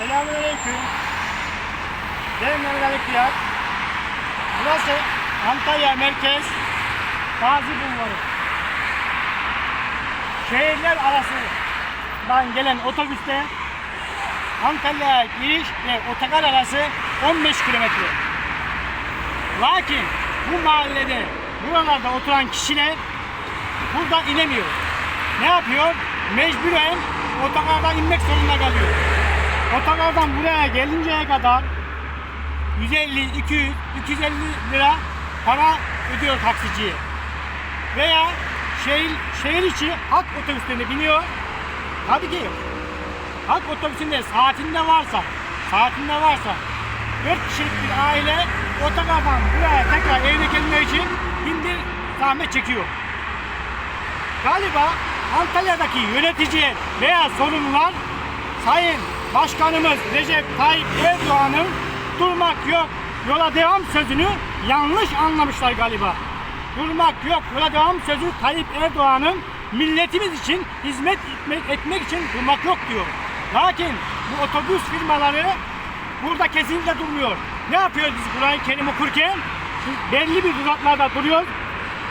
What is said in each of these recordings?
Selamünaleyküm. Ben Mehmet Ali Kıyak. Burası Antalya Merkez Gazi Bulvarı. Şehirler arasından gelen otobüste Antalya'ya giriş ve otogar arası 15 kilometre. Lakin bu mahallede buralarda oturan kişiler burada inemiyor. Ne yapıyor? Mecburen otogardan inmek zorunda kalıyor. Otogardan buraya gelinceye kadar 150, 200, 250 lira para ödüyor taksiciye. Veya şehir, şehir içi halk otobüslerine biniyor. Tabii ki halk otobüsünde saatinde varsa, saatinde varsa 4 kişilik bir aile otogardan buraya tekrar evine gelmek için bindir zahmet çekiyor. Galiba Antalya'daki yönetici veya sorumlular Sayın Başkanımız Recep Tayyip Erdoğan'ın durmak yok yola devam sözünü yanlış anlamışlar galiba. Durmak yok yola devam sözü Tayyip Erdoğan'ın milletimiz için hizmet etmek, için durmak yok diyor. Lakin bu otobüs firmaları burada kesinlikle durmuyor. Ne yapıyoruz biz Kur'an-ı Kerim okurken? Belli bir duraklarda duruyor.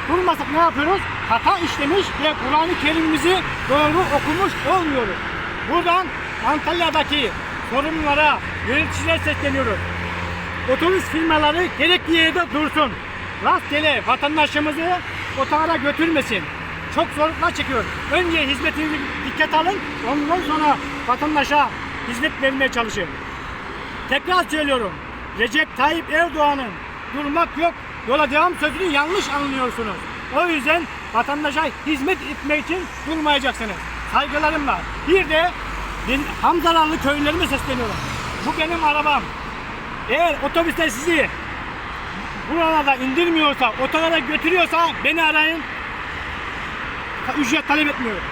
Durmasak ne yapıyoruz? Hata işlemiş ve Kur'an-ı Kerim'imizi doğru okumuş olmuyoruz. Buradan Antalya'daki sorumlulara, yöneticilere sesleniyoruz. Otobüs firmaları gerekli yerde dursun. Rastgele vatandaşımızı otogara götürmesin. Çok zorluklar çekiyor. Önce hizmetinizi dikkat alın, ondan sonra vatandaşa hizmet vermeye çalışın. Tekrar söylüyorum. Recep Tayyip Erdoğan'ın durmak yok, yola devam sözünü yanlış anlıyorsunuz. O yüzden vatandaşa hizmet etmek için durmayacaksınız. Saygılarımla. Bir de Hamzalarlı köylerime sesleniyorum. Bu benim arabam. Eğer otobüsler sizi buralarda indirmiyorsa, otogara götürüyorsa beni arayın. Ücret talep etmiyorum.